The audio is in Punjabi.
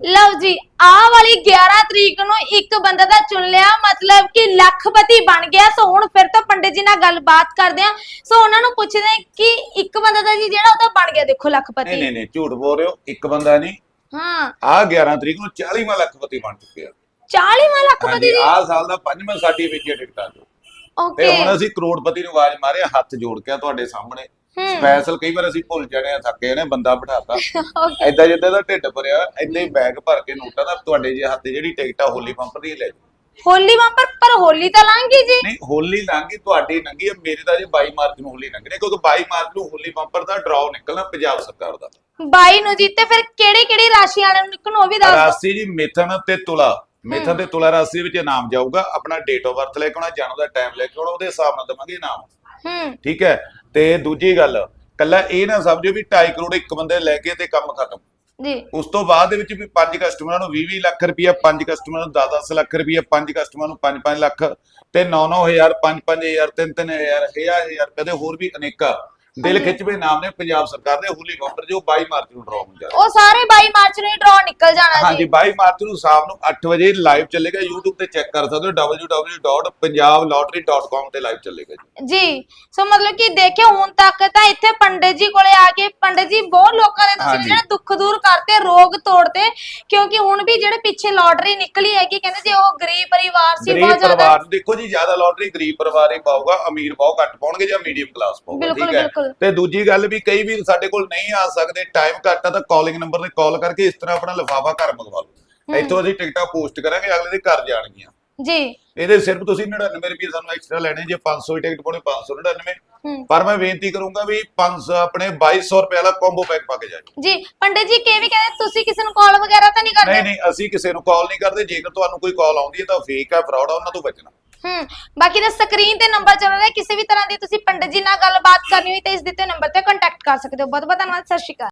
ਲਓ ਜੀ ਆਹ ਵਾਲੀ 11 ਤਰੀਕ ਨੂੰ ਇੱਕ ਬੰਦਾ ਦਾ ਚੁਣ ਲਿਆ ਮਤਲਬ ਕਿ ਲੱਖਪਤੀ ਬਣ ਗਿਆ। ਸੋ ਹੁਣ ਫਿਰ ਤੋਂ ਪੰਡਿਤ ਜੀ ਨਾਲ ਗੱਲਬਾਤ ਕਰਦੇ ਆ ਸੋ ਉਹਨਾਂ ਨੂੰ ਪੁੱਛਦੇ ਕਿ ਇੱਕ ਬੰਦਾ ਦਾ ਜੀ ਜਿਹੜਾ ਉਹ ਤਾਂ ਬਣ ਗਿਆ ਦੇਖੋ ਨਹੀਂ ਲੱਖਪਤੀ। ਨਹੀਂ ਨਹੀਂ ਝੂਠ ਬੋਲ ਰਹੇ ਹੋ ਇੱਕ ਬੰਦਾ ਨਹੀਂ। ਹਾਂ। ਆ 11 ਤਰੀਕ ਨੂੰ 40ਵਾਂ ਲੱਖਪਤੀ ਬਣ ਚੁੱਕਿਆ। 40ਵਾਂ ਲੱਖਪਤੀ ਹਾਂਜੀ ਜੀ? ਆ ਸਾਲ ਦਾ ਪੰਜਵਾਂ ਸਾਡੀ ਵੇਚੀ ਟਿਕਟਾਂ ਤੋਂ ਤੇ ਓਕੇ ਹੁਣ ਅਸੀਂ ਕਰੋੜਪਤੀ ਨੂੰ ਆਵਾਜ਼ ਮਾਰਿਆ ਹੱਥ ਜੋੜ ਕੇ ਤੁਹਾਡੇ ਸਾਹਮਣੇ। ਸਪੈਸ਼ਲ ਕਈ ਵਾਰ ਅਸੀਂ ਭੁੱਲ ਜਾਣੇ ਆ ਥੱਕੇ ਨੇ ਬੰਦਾ ਬਿਠਾਤਾ। ਐਦਾਂ ਜਿੱਦਾਂ ਦਾ ਢਿੱਡ ਭਰਿਆ ਐਦਾਂ ਹੀ ਬੈਗ ਭਰ ਕੇ ਨੋਟਾਂ ਦਾ ਤੁਹਾਡੇ ਜੇ ਹੱਥ 'ਚ ਜਿਹੜੀ ਟਿਕਟ ਆ ਹੋਲੀ ਪੰਪ ਦੀ ਲੈ ਜਾਓ। ਹੋਲੀ ਵਾਂਪਰ ਪਰ ਹੋਲੀ ਤਾਂ ਲੰਘੀ ਜੀ। ਨਹੀਂ ਹੋਲੀ ਲੰਘੀ ਤੁਹਾਡੀ ਲੰਘੀ ਆ, ਮੇਰੀ ਤਾਂ ਜੇ 22 ਮਾਰਚ ਨੂੰ ਹੋਲੀ ਲੰਘਣੀ ਹੈ, ਕਿਉਂਕਿ 22 ਮਾਰਚ ਨੂੰ ਹੋਲੀ ਪੰਪਰ ਦਾ ਡਰਾਅ ਨਿਕਲਣਾ ਪੰਜਾਬ ਸਰਕਾਰ ਦਾ। 22 ਨੂੰ ਜੀ ਤੇ ਫਿਰ ਕਿਹੜੀ ਕਿਹੜੀ ਰਾਸ਼ੀ ਵਾਲਿਆਂ ਨੂੰ ਨਿਕਲਣ ਉਹ ਵੀ ਦੱਸ ਦਿਓ। ਰਾਸ਼ੀ ਜੀ ਮਿਥਨ ਤੇ ਤੁਲਾ। ਮਿਥਨ ਤੇ ਤੁਲਾ ਰਾਸ਼ੀ ਵਿੱਚ ਇਨਾਮ ਜਾਊਗਾ ਆਪਣਾ ਡੇਟ ਆਫ ਬਰਥ ਲੈ ਕੇ ਆਉਣਾ ਜਨਮ ਦਾ ਟਾਈਮ ਲੈ ਕੇ ਆਉਣਾ ਉਹਦੇ ਹਿਸਾਬ ਨਾਲ ਦਵਾਂਗੇ ਇਨਾਮ। ਹੂੰ। ਠੀਕ ਹੈ? ਤੇ ਦੂਜੀ ਗੱਲ ਕੱਲਾ ਇਹ ਨਾ ਸਮਝੋ ਵੀ 2.5 ਕਰੋੜ ਇੱਕ ਬੰਦੇ ਲੈ ਕੇ ਤੇ ਕੰਮ ਖਤਮ। ਜੀ। ਉਸ ਤੋਂ ਬਾਅਦ ਦੇ ਵਿੱਚ ਵੀ ਪੰਜ ਕਸਟਮਰਾਂ ਨੂੰ 20 20 ਲੱਖ ਰੁਪਇਆ ਪੰਜ ਕਸਟਮਰਾਂ ਨੂੰ 10 10 ਲੱਖ ਰੁਪਇਆ ਪੰਜ ਕਸਟਮਰਾਂ ਨੂੰ 5 5 ਲੱਖ ਤੇ 9 9000 5 5000 3 3000 1000 ਰੁਪਏ ਦੇ ਹੋਰ ਵੀ ਅਨੇਕਾਂ। ਦਿਲ ਹਾਂਜੀ। ਖਿੱਚਵੇਂ ਨਾਮ ਨੇ ਪੰਜਾਬ ਸਰਕਾਰ ਦੇ ਹੋਲੀ ਬੰਪਰ ਜੋ 22 ਮਾਰਚ ਨੂੰ ਡਰਾਅ ਹੁੰਦਾ ਉਹ ਸਾਰੇ 22 ਮਾਰਚ ਨੂੰ ਹੀ ਡਰਾ ਨਿਕਲ ਜਾਣਾ ਹਾਂਜੀ ਜੀ 22 ਮਾਰਚ ਨੂੰ ਸ਼ਾਮ ਨੂੰ 8 ਵਜੇ ਲਾਈਵ ਚੱਲੇਗਾ YouTube ਤੇ ਚੈੱਕ ਕਰ ਸਕਦੇ ਹੋ www.punjablottery.com ਤੇ ਲਾਈਵ ਚੱਲੇਗਾ ਜੀ। ਜੀ ਸੋ ਮਤਲਬ ਕਿ ਦੇਖਿਓ ਹੁਣ ਤੱਕ ਤਾਂ ਇੱਥੇ ਪੰਡਿਤ ਜੀ ਕੋਲੇ ਆ ਕੇ ਪੰਡਿਤ ਜੀ ਬਹੁਤ ਲੋਕਾਂ ਦੇ ਤੁਸੀਂ ਹਾਂਜੀ। ਜਿਹੜਾ ਦੁੱਖ ਦੂਰ ਕਰਤੇ ਰੋਗ ਤੋੜਤੇ ਕਿਉਂਕਿ ਹੁਣ ਵੀ ਜਿਹੜੇ ਪਿੱਛੇ ਲੋਟਰੀ ਨਿਕਲੀ ਹੈਗੀ ਕਹਿੰਦੇ ਜੇ ਉਹ ਗਰੀਬ ਪਰਿਵਾਰ ਸੀ ਬਹੁਤ ਜ਼ਿਆਦਾ ਪਰਿਵਾਰ ਦੇਖੋ ਜੀ ਜ਼ਿਆਦਾ ਲੋਟਰੀ ਗਰੀਬ ਪਰਿਵਾਰ ਹੀ ਪਾਊਗਾ ਅਮੀਰ ਬਹੁਤ ਘੱਟ ਪਾਉਣਗੇ ਜਾਂ ਮੀਡੀਅਮ ਕਲਾਸ ਪਾਊਗਾ ਠੀਕ ਹੈ? ਬਿਲਕੁਲ। ਤੇ ਦੂਜੀ ਗੱਲ ਵੀ ਕਈ ਵੀਰ ਸਾਡੇ ਕੋਲ ਨਹੀਂ ਆ ਸਕਦੇ ਟਾਈਮ ਘੱਟ ਆ ਤਾਂ ਕਾਲਿੰਗ ਨੰਬਰ ਤੇ ਕਾਲ ਕਰਕੇ ਇਸ ਤਰ੍ਹਾਂ ਆਪਣਾ ਲਿਫਾਫਾ ਘਰ ਮੰਗਵਾ ਲਓ। ਇੱਥੋਂ ਅਸੀਂ ਟਿਕਟਾਂ ਪੋਸਟ ਕਰਾਂਗੇ ਅਗਲੇ ਦੇ ਘਰ ਜਾਣਗੀਆਂ। ਜੀ। ਇਹਦੇ ਸਿਰਫ ਤੁਸੀਂ 99 ਰੁਪਏ ਸਾਨੂੰ ਐਕਸਟਰਾ ਲੈਣੇ ਜੇ 500 ਦੀ ਟਿਕਟ ਪਾਉਣੀ 599 ਹੂੰ। ਪਰ ਮੈਂ ਬੇਨਤੀ ਕਰੂੰਗਾ ਵੀ 500 ਆਪਣੇ 2200 ਰੁਪਏ ਵਾਲਾ ਕੰਬੋ ਪੈਕ ਪਾ ਕੇ ਜਾਇਓ। ਜੀ ਪੰਡਿਤ ਜੀ ਕਿ ਵੀ ਕਹਿੰਦੇ ਤੁਸੀਂ ਕਿਸੇ ਨੂੰ ਕਾਲ ਵਗੈਰਾ ਤਾਂ ਨਹੀਂ ਨਹੀਂ ਕਰਦੇ? ਨਹੀਂ ਅਸੀਂ ਕਿਸੇ ਨੂੰ ਕਾਲ ਨਹੀਂ ਕਰਦੇ ਜੇਕਰ ਤੁਹਾਨੂੰ ਕੋਈ ਕਾਲ ਆਉਂਦੀ ਹੈ ਤਾਂ ਫੇਕ ਹੈ ਫਰਾਡ ਹੈ ਉਹਨਾਂ ਤੋਂ ਬਚਣਾ। ਹੂੰ, ਬਾਕੀ ਦਾ ਸਕਰੀਨ ਤੇ ਨੰਬਰ ਚੱਲ ਰਿਹਾ, ਕਿਸੇ ਵੀ ਤਰ੍ਹਾਂ ਦੀ ਤੁਸੀਂ ਪੰਡਿਤ ਜੀ ਨਾਲ ਗੱਲਬਾਤ ਕਰਨੀ ਹੋਈ ਤਾਂ ਇਸ ਦਿੱਤੇ ਨੰਬਰ ਤੇ ਕੰਟੈਕਟ ਕਰ ਸਕਦੇ ਹੋ। ਬਹੁਤ ਬਹੁਤ ਧੰਨਵਾਦ, ਸਤਿ ਸ਼੍ਰੀ ਅਕਾਲ।